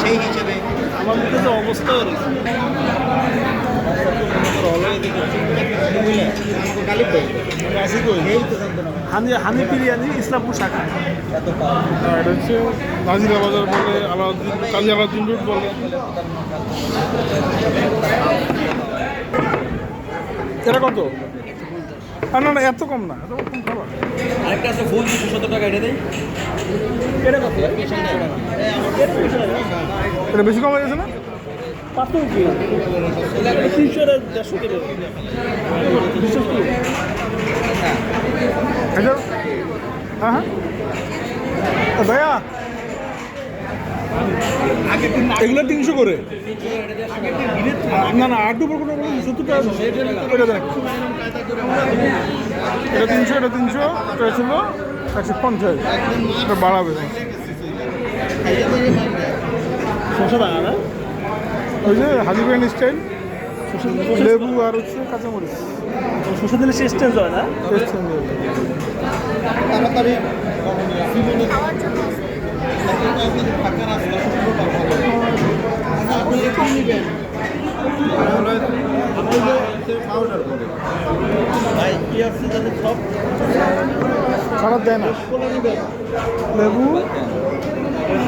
সেই হিসেবে আমার মধ্যে তো অবস্থা হানি হানি বিরিয়ানি ইসলামপুর শাখা। আর এটা হচ্ছে নাজিরা বাজার বলে আলাউদ্দিন কাজী আলাউদ্দিন রোড বলে। এটা কত? না না এত কম না এত কম খাবার। আরেকটা আছে ফুল দুশো সত্তর টাকা এটা এটা কত? এটা বেশি কম হয়ে গেছে না? হ্যাঁ হ্যাঁ। ভাইয়া এগুলো তিনশো করে। না না আট উপর কোনো সত্তর টাকা এটা তিনশো এটা তিনশো এটা ছিল একশো পঞ্চাশ। এটা বাড়াবে। ছশো টাকা না? ওই যে হাজিবেন স্টাইল লেবু আর হচ্ছে কাঁচামরিচ। দিলে হয় না? টেস্ট চেঞ্জ হয়ে তাড়াতাড়ি ফাঁকা রাস্তা। খারাপ দেয় না। লেবু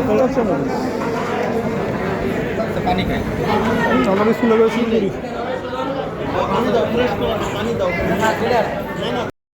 কাঁচামরিচ পানি খাই। আমরা স্কুলে গেছি মুড়ি পানি দাও পানি দাও। না না